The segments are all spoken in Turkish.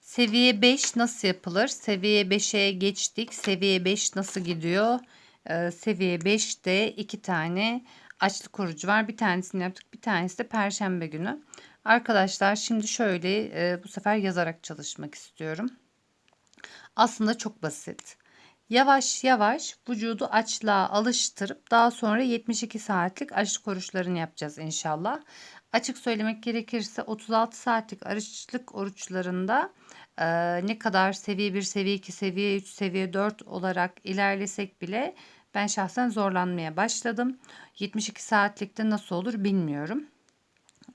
Seviye 5 nasıl yapılır? Seviye 5'e geçtik. Seviye 5 nasıl gidiyor? Ee, seviye 5'te iki tane açlık korucu var. Bir tanesini yaptık. Bir tanesi de perşembe günü. Arkadaşlar şimdi şöyle e, bu sefer yazarak çalışmak istiyorum. Aslında çok basit. Yavaş yavaş vücudu açlığa alıştırıp daha sonra 72 saatlik açlık oruçlarını yapacağız inşallah. Açık söylemek gerekirse 36 saatlik açlık oruçlarında e, ne kadar seviye 1, seviye 2, seviye 3, seviye 4 olarak ilerlesek bile ben şahsen zorlanmaya başladım. 72 saatlikte nasıl olur bilmiyorum.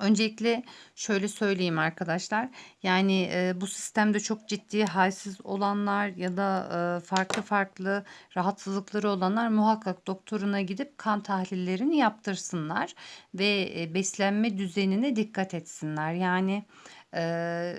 Öncelikle şöyle söyleyeyim arkadaşlar. Yani e, bu sistemde çok ciddi halsiz olanlar ya da e, farklı farklı rahatsızlıkları olanlar muhakkak doktoruna gidip kan tahlillerini yaptırsınlar ve e, beslenme düzenine dikkat etsinler. Yani e,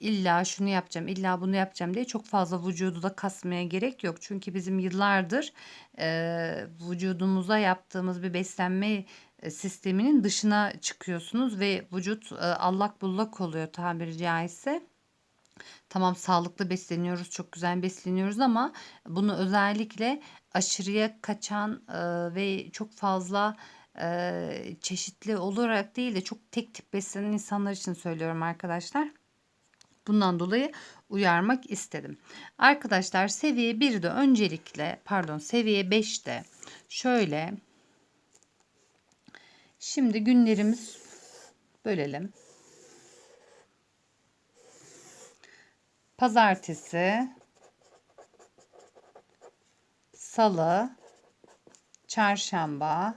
illa şunu yapacağım, illa bunu yapacağım diye çok fazla vücudu da kasmaya gerek yok. Çünkü bizim yıllardır e, vücudumuza yaptığımız bir beslenme sisteminin dışına çıkıyorsunuz ve vücut e, allak bullak oluyor tabiri caizse. Tamam sağlıklı besleniyoruz, çok güzel besleniyoruz ama bunu özellikle aşırıya kaçan e, ve çok fazla e, çeşitli olarak değil de çok tek tip beslenen insanlar için söylüyorum arkadaşlar. Bundan dolayı uyarmak istedim. Arkadaşlar seviye 1'de öncelikle pardon seviye 5'te şöyle Şimdi günlerimiz bölelim. Pazartesi, Salı, Çarşamba,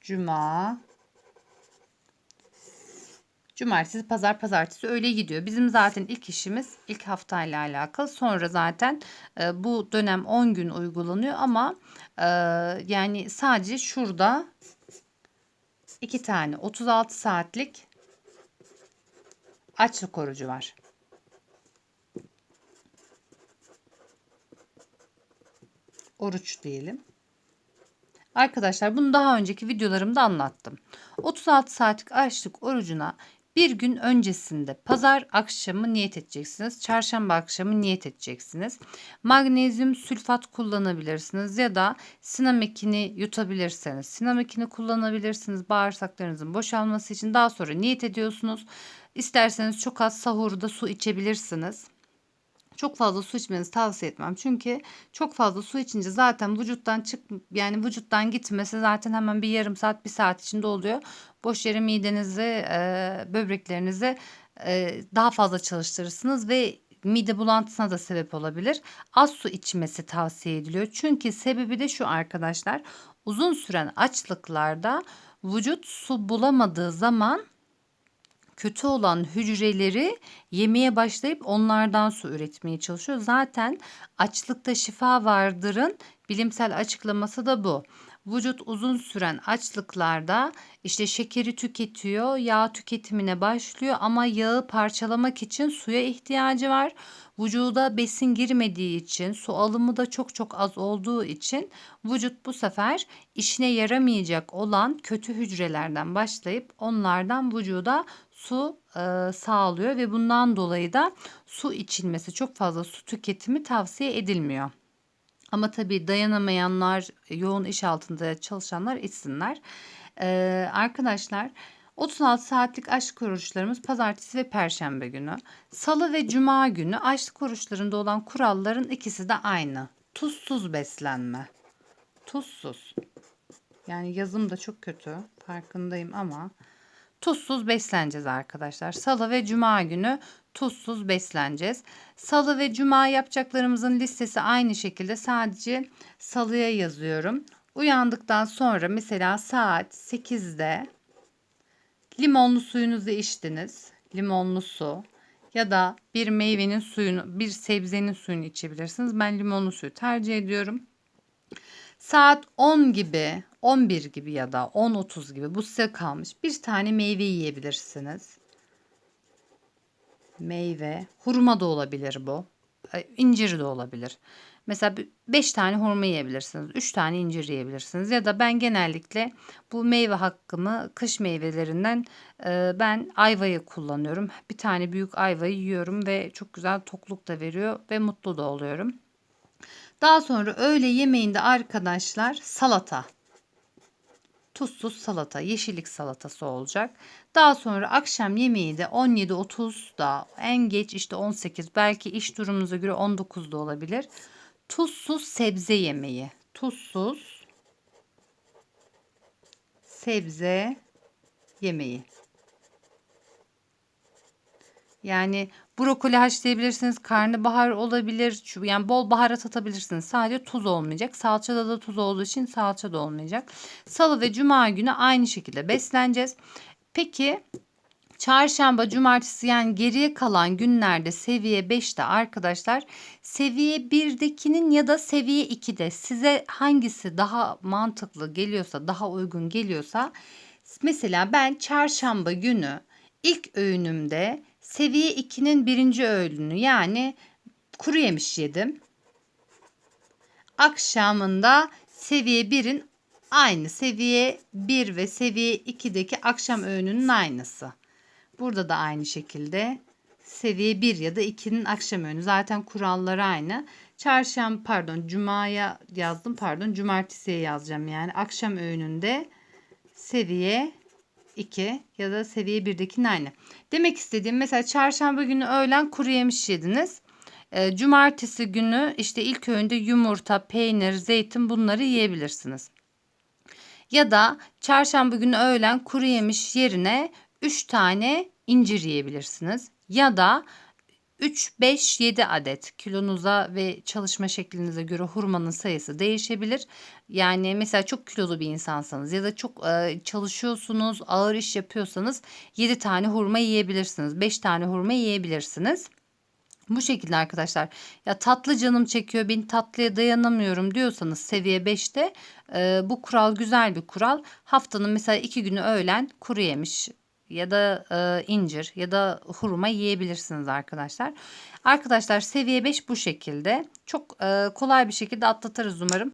Cuma, Cumartesi, pazar, pazartesi öyle gidiyor. Bizim zaten ilk işimiz ilk haftayla alakalı. Sonra zaten e, bu dönem 10 gün uygulanıyor ama e, yani sadece şurada iki tane 36 saatlik açlık orucu var. Oruç diyelim. Arkadaşlar bunu daha önceki videolarımda anlattım. 36 saatlik açlık orucuna bir gün öncesinde pazar akşamı niyet edeceksiniz. Çarşamba akşamı niyet edeceksiniz. Magnezyum sülfat kullanabilirsiniz ya da sinamekini yutabilirseniz sinamekini kullanabilirsiniz. Bağırsaklarınızın boşalması için daha sonra niyet ediyorsunuz. İsterseniz çok az sahurda su içebilirsiniz. Çok fazla su içmenizi tavsiye etmem. Çünkü çok fazla su içince zaten vücuttan çık yani vücuttan gitmesi zaten hemen bir yarım saat bir saat içinde oluyor. Boş yere midenizi e, böbreklerinizi e, daha fazla çalıştırırsınız ve mide bulantısına da sebep olabilir. Az su içmesi tavsiye ediliyor. Çünkü sebebi de şu arkadaşlar. Uzun süren açlıklarda vücut su bulamadığı zaman kötü olan hücreleri yemeye başlayıp onlardan su üretmeye çalışıyor. Zaten açlıkta şifa vardırın bilimsel açıklaması da bu. Vücut uzun süren açlıklarda işte şekeri tüketiyor, yağ tüketimine başlıyor ama yağı parçalamak için suya ihtiyacı var. Vücuda besin girmediği için, su alımı da çok çok az olduğu için vücut bu sefer işine yaramayacak olan kötü hücrelerden başlayıp onlardan vücuda su e, sağlıyor ve bundan dolayı da su içilmesi, çok fazla su tüketimi tavsiye edilmiyor. Ama tabii dayanamayanlar, yoğun iş altında çalışanlar içsinler. Ee, arkadaşlar 36 saatlik aşk oruçlarımız pazartesi ve perşembe günü. Salı ve cuma günü aşk oruçlarında olan kuralların ikisi de aynı. Tuzsuz beslenme. Tuzsuz. Yani yazım da çok kötü farkındayım ama tuzsuz besleneceğiz arkadaşlar. Salı ve cuma günü tuzsuz besleneceğiz. Salı ve cuma yapacaklarımızın listesi aynı şekilde sadece salıya yazıyorum. Uyandıktan sonra mesela saat 8'de limonlu suyunuzu içtiniz. Limonlu su ya da bir meyvenin suyunu, bir sebzenin suyunu içebilirsiniz. Ben limonlu suyu tercih ediyorum. Saat 10 gibi, 11 gibi ya da 10.30 gibi bu size kalmış. Bir tane meyve yiyebilirsiniz. Meyve, hurma da olabilir bu. İncir de olabilir. Mesela 5 tane hurma yiyebilirsiniz. 3 tane incir yiyebilirsiniz. Ya da ben genellikle bu meyve hakkımı kış meyvelerinden e, ben ayvayı kullanıyorum. Bir tane büyük ayvayı yiyorum ve çok güzel tokluk da veriyor ve mutlu da oluyorum. Daha sonra öğle yemeğinde arkadaşlar salata. Tuzsuz salata, yeşillik salatası olacak. Daha sonra akşam yemeği de 17.30'da en geç işte 18 belki iş durumunuza göre 19'da olabilir. Tuzsuz sebze yemeği. Tuzsuz sebze yemeği. Yani brokoli haşlayabilirsiniz, karnabahar olabilir. Yani bol baharat atabilirsiniz. Sadece tuz olmayacak. Salçada da tuz olduğu için salça da olmayacak. Salı ve cuma günü aynı şekilde besleneceğiz. Peki Çarşamba, cumartesi yani geriye kalan günlerde seviye 5'te arkadaşlar seviye 1'dekinin ya da seviye 2'de size hangisi daha mantıklı geliyorsa, daha uygun geliyorsa mesela ben çarşamba günü ilk öğünümde seviye 2'nin birinci öğününü yani kuru yemiş yedim. Akşamında seviye 1'in aynı seviye 1 ve seviye 2'deki akşam öğününün aynısı. Burada da aynı şekilde seviye 1 ya da 2'nin akşam öğünü. Zaten kuralları aynı. Çarşamba pardon cumaya yazdım pardon cumartesiye yazacağım yani akşam öğününde seviye 2 ya da seviye 1'dekinin aynı. Demek istediğim mesela çarşamba günü öğlen kuru yemiş yediniz. E, cumartesi günü işte ilk öğünde yumurta, peynir, zeytin bunları yiyebilirsiniz. Ya da çarşamba günü öğlen kuru yemiş yerine 3 tane incir yiyebilirsiniz. Ya da 3, 5, 7 adet kilonuza ve çalışma şeklinize göre hurmanın sayısı değişebilir. Yani mesela çok kilolu bir insansanız ya da çok e, çalışıyorsunuz, ağır iş yapıyorsanız 7 tane hurma yiyebilirsiniz. 5 tane hurma yiyebilirsiniz. Bu şekilde arkadaşlar. Ya tatlı canım çekiyor, ben tatlıya dayanamıyorum diyorsanız seviye 5'te e, bu kural güzel bir kural. Haftanın mesela 2 günü öğlen kuru yemiş ya da e, incir ya da hurma yiyebilirsiniz arkadaşlar. Arkadaşlar seviye 5 bu şekilde. Çok e, kolay bir şekilde atlatırız umarım.